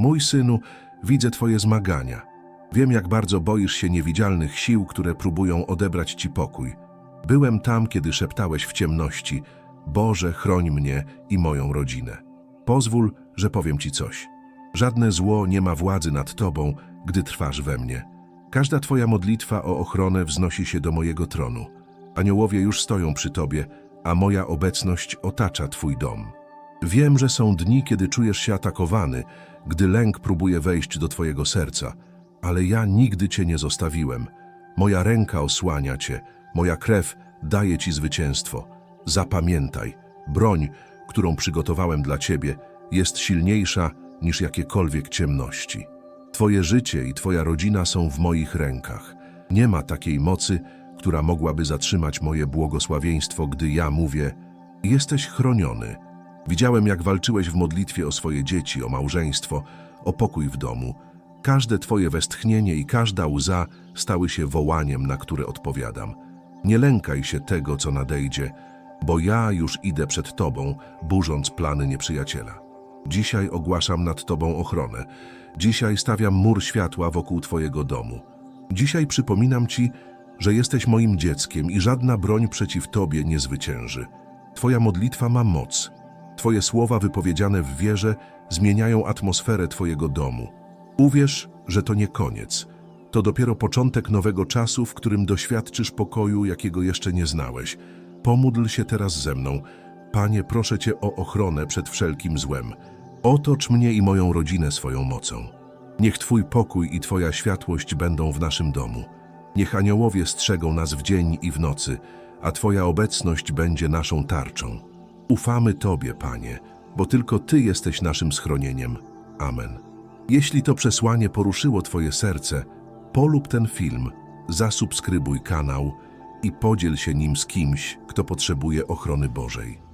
Mój synu, widzę Twoje zmagania. Wiem, jak bardzo boisz się niewidzialnych sił, które próbują odebrać Ci pokój. Byłem tam, kiedy szeptałeś w ciemności: Boże, chroń mnie i moją rodzinę. Pozwól, że powiem Ci coś. Żadne zło nie ma władzy nad Tobą, gdy trwasz we mnie. Każda Twoja modlitwa o ochronę wznosi się do mojego tronu. Aniołowie już stoją przy Tobie, a moja obecność otacza Twój dom. Wiem, że są dni, kiedy czujesz się atakowany, gdy lęk próbuje wejść do Twojego serca, ale ja nigdy Cię nie zostawiłem. Moja ręka osłania Cię, moja krew daje Ci zwycięstwo. Zapamiętaj, broń, którą przygotowałem dla Ciebie, jest silniejsza niż jakiekolwiek ciemności. Twoje życie i Twoja rodzina są w moich rękach. Nie ma takiej mocy, która mogłaby zatrzymać moje błogosławieństwo, gdy ja mówię: Jesteś chroniony. Widziałem, jak walczyłeś w modlitwie o swoje dzieci, o małżeństwo, o pokój w domu. Każde Twoje westchnienie i każda łza stały się wołaniem, na które odpowiadam. Nie lękaj się tego, co nadejdzie, bo ja już idę przed Tobą, burząc plany nieprzyjaciela. Dzisiaj ogłaszam nad Tobą ochronę. Dzisiaj stawiam mur światła wokół Twojego domu. Dzisiaj przypominam Ci, że jesteś moim dzieckiem i żadna broń przeciw Tobie nie zwycięży. Twoja modlitwa ma moc. Twoje słowa wypowiedziane w wierze zmieniają atmosferę Twojego domu. Uwierz, że to nie koniec. To dopiero początek nowego czasu, w którym doświadczysz pokoju, jakiego jeszcze nie znałeś. Pomódl się teraz ze mną. Panie, proszę Cię o ochronę przed wszelkim złem. Otocz mnie i moją rodzinę swoją mocą. Niech Twój pokój i Twoja światłość będą w naszym domu. Niech aniołowie strzegą nas w dzień i w nocy, a Twoja obecność będzie naszą tarczą. Ufamy Tobie, Panie, bo tylko Ty jesteś naszym schronieniem. Amen. Jeśli to przesłanie poruszyło Twoje serce, polub ten film, zasubskrybuj kanał i podziel się nim z kimś, kto potrzebuje ochrony Bożej.